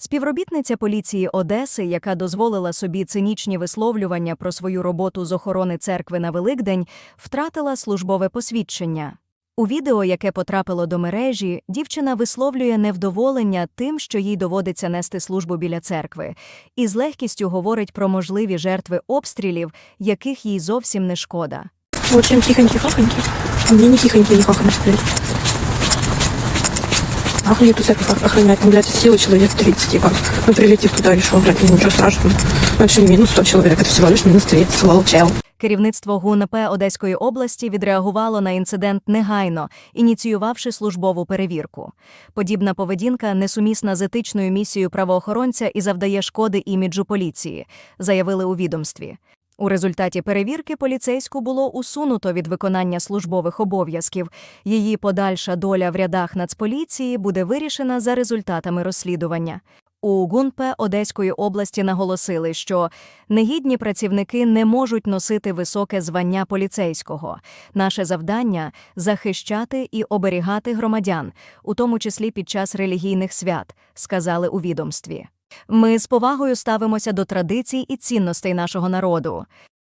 Співробітниця поліції Одеси, яка дозволила собі цинічні висловлювання про свою роботу з охорони церкви на Великдень, втратила службове посвідчення. У відео, яке потрапило до мережі, дівчина висловлює невдоволення тим, що їй доводиться нести службу біля церкви, і з легкістю говорить про можливі жертви обстрілів, яких їй зовсім не шкода. Вот чем хихоньки-хахоньки. А мне не хихоньки, не хахоньки, блядь. Охренеть тут церковь охранять, ну, блядь, сила человек 30, ебать. Ну, прилетит туда и шо, блядь, ну, ничего страшного. Ну, это не минус 100 человек, это всего лишь минус 30, лол, чел. Керівництво ГУНП Одеської області відреагувало на інцидент негайно, ініціювавши службову перевірку. Подібна поведінка несумісна з етичною місією правоохоронця і завдає шкоди іміджу поліції, заявили у відомстві. У результаті перевірки поліцейську було усунуто від виконання службових обов'язків. Її подальша доля в рядах Нацполіції буде вирішена за результатами розслідування. У ГУНП Одеської області наголосили, що негідні працівники не можуть носити високе звання поліцейського. Наше завдання захищати і оберігати громадян, у тому числі під час релігійних свят, сказали у відомстві. Ми з повагою ставимося до традицій і цінностей нашого народу.